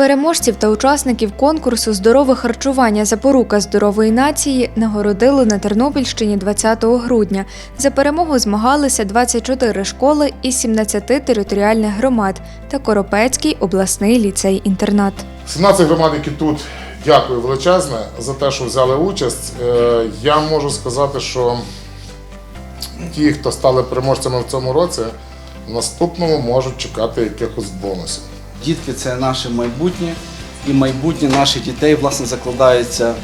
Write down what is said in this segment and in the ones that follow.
Переможців та учасників конкурсу Здорове харчування запорука здорової нації нагородили на Тернопільщині 20 грудня. За перемогу змагалися 24 школи із 17 територіальних громад та Коропецький обласний ліцей-інтернат. 17 громад, які тут, дякую величезне за те, що взяли участь. Е, Я можу сказати, що ті, хто стали переможцями в цьому році, в наступному можуть чекати якихось бонусів. Дітки це наше майбутнє, і майбутнє наших дітей власне закладається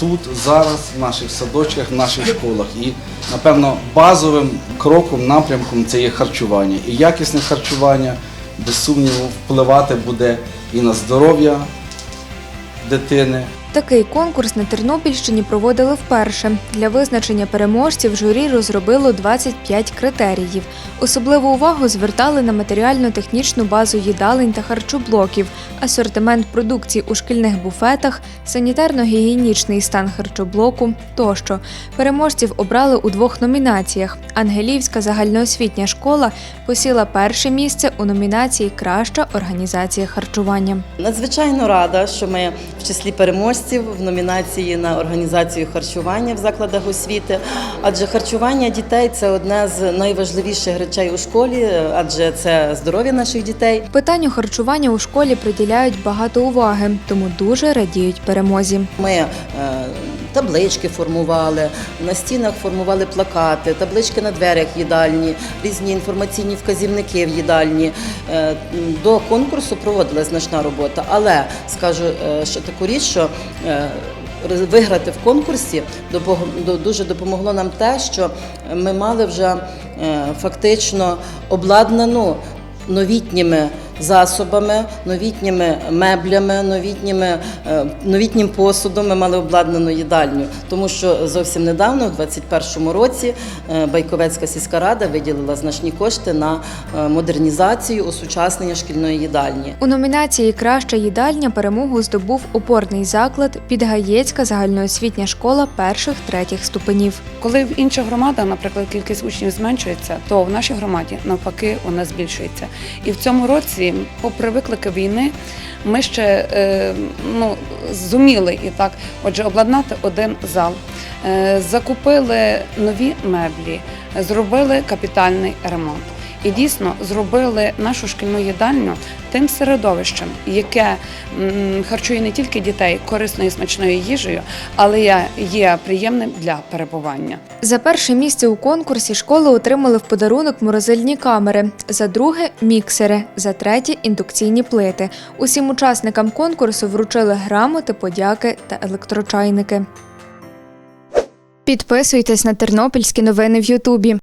тут, зараз, в наших садочках, в наших школах. І, напевно, базовим кроком, напрямком це є харчування. І якісне харчування, без сумніву, впливати буде і на здоров'я дитини. Такий конкурс на Тернопільщині проводили вперше. Для визначення переможців журі розробило 25 критеріїв. Особливу увагу звертали на матеріально-технічну базу їдалень та харчоблоків, асортимент продукції у шкільних буфетах, санітарно-гігієнічний стан харчоблоку тощо. Переможців обрали у двох номінаціях. Ангелівська загальноосвітня школа посіла перше місце у номінації Краща організація харчування. Надзвичайно рада, що ми в числі переможців в номінації на організацію харчування в закладах освіти. Адже харчування дітей це одне з найважливіших речей у школі, адже це здоров'я наших дітей. Питанню харчування у школі приділяють багато уваги, тому дуже радіють перемозі. Ми е, таблички формували, на стінах формували плакати, таблички на дверях їдальні, різні інформаційні вказівники в їдальні. Е, До конкурсу проводилася значна робота, але скажу е, ще таку річ, що е, виграти в конкурсі дуже допомогло нам те, що ми мали вже фактично обладнану новітніми засобами, новітніми меблями, новітніми, е, новітнім посудом. Ми мали обладнану їдальню, тому що зовсім недавно, у 2021 році, е, Байковецька сільська рада виділила значні кошти на е, модернізацію, осучаснення шкільної їдальні. У номінації Краща їдальня перемогу здобув опорний заклад Підгаєцька загальноосвітня школа перших третіх ступенів. Коли в інших громадах, наприклад, кількість учнів зменшується, то в нашій громаді навпаки вона збільшується. І в цьому році, попри виклики війни, ми ще е, ну, зуміли і так, отже, обладнати один зал, е, закупили нові меблі, зробили капітальний ремонт. І дійсно зробили нашу шкільну їдальню тим середовищем, яке харчує не тільки дітей корисною і смачною їжею, але є- приємним для перебування. За перше місце у конкурсі школи отримали в подарунок морозильні камери, за друге міксери, за третє індукційні плити. Усім учасникам конкурсу вручили грамоти, подяки та електрочайники. Підписуйтесь на тернопільські новини в Ютубі.